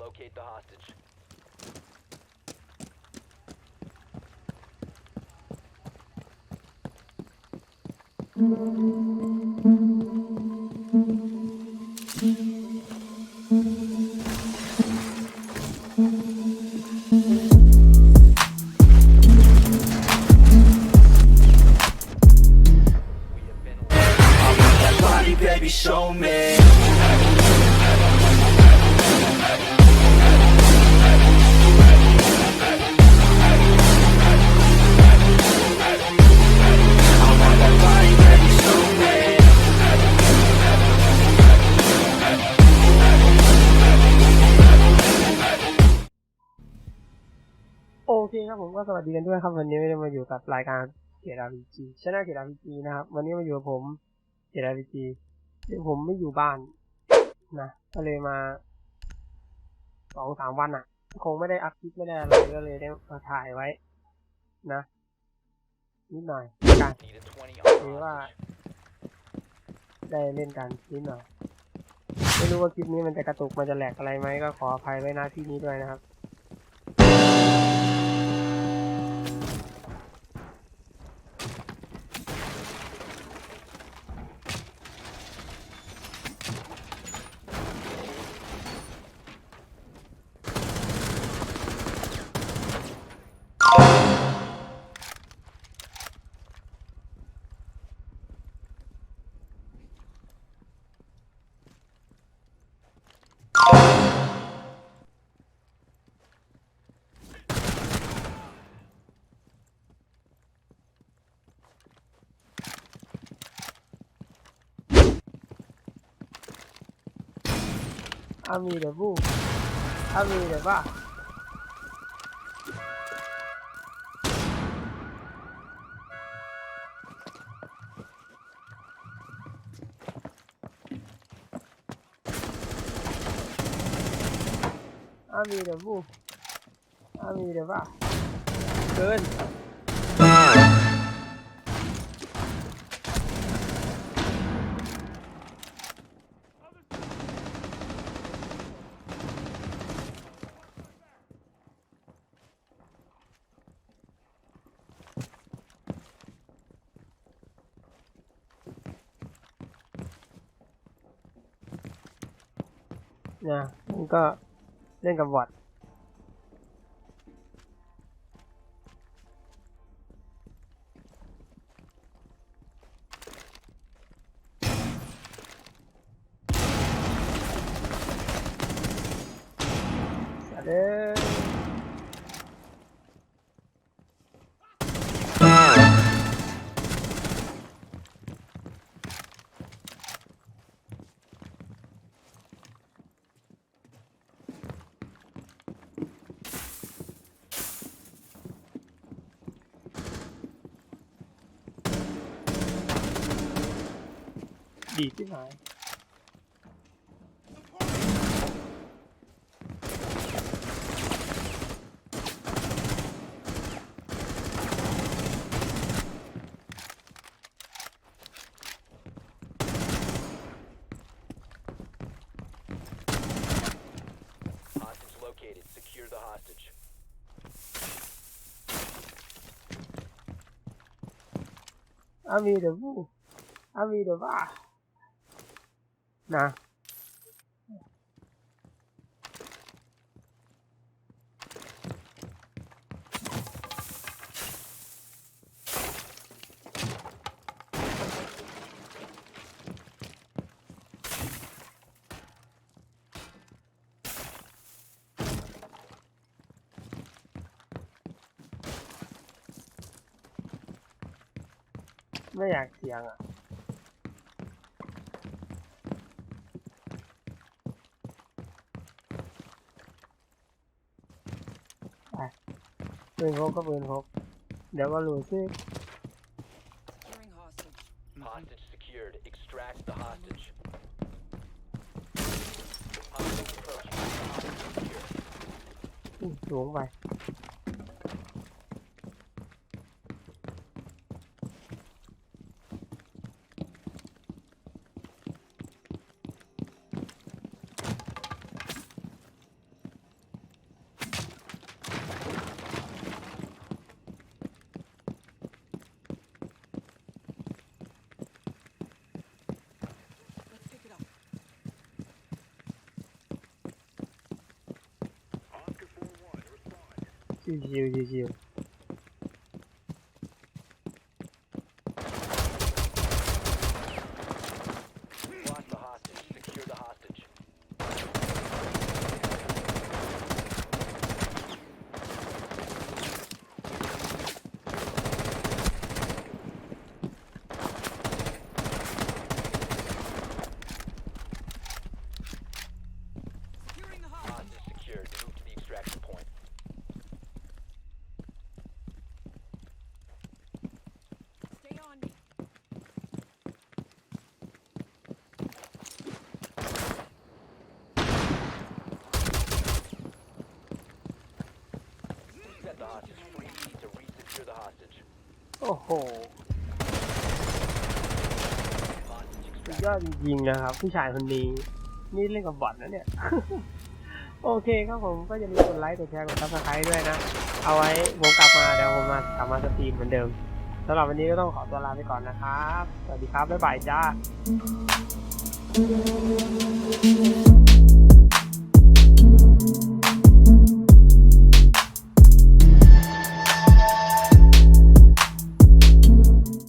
locate the hostage. Body, baby, show me. สวัสดีกันด้วยครับ วันนี้ไม่ได้มาอยู่กับรายการเกียรติ RPG ชนะเกียรติ RPG นะครับ วันนี้มาอยู่กับผมเกียรติ RPG เดี๋ยวผมไม่อยู่บ้านนะก็เลยมาสองสามวันอะ คงไม่ได้อัพคลิปไม่ได้อะไรก็เลยได้มาถ่ายไว้ นะนิดหน่อยการ Need a 20 on ถือว่า ได้เล่นกันนิดหน่อยไม่รู้ว่าคลิปนี้มันจะกระตุกมันจะแหลกอะไรไหมก็ขออภัยไว้น้าที่นี้ด้วยนะครับ อามีเดบูอามีเดบ้า อามีเดบูอามีเดบ้าเกิน นะมันก็ เล่นกับวอด ดีดที่ไหน Hostage located. Secure the hostage. อามีเดบูอามีเดบ้า นะ ไม่อยากเสียงอะ ไป ปืนพกก็ปืนพกเดี๋ยวก็รู้ชื่อ Securing hostage. Hostage secured. Extract the hostage. Hostage approaching. Hostage secure. อื้อสูงไป Їв, їв, їв. โอ้โหสุดยอดจริงๆนะครับ ผู้ชายคนนี้ นี่เล่นกับบอทนะเนี่ย โอเคครับผมก็อย่าลืมกดไลค์กดแชร์กดซับสไครต์ด้วยนะ เอาไว้ผมกลับมาเดี๋ยวผมมากลับมาสตรีมเหมือนเดิมสำหรับวันนี้ก็ต้องขอตัวลาไปก่อนนะครับ สวัสดีครับ บ๊ายบายจ้า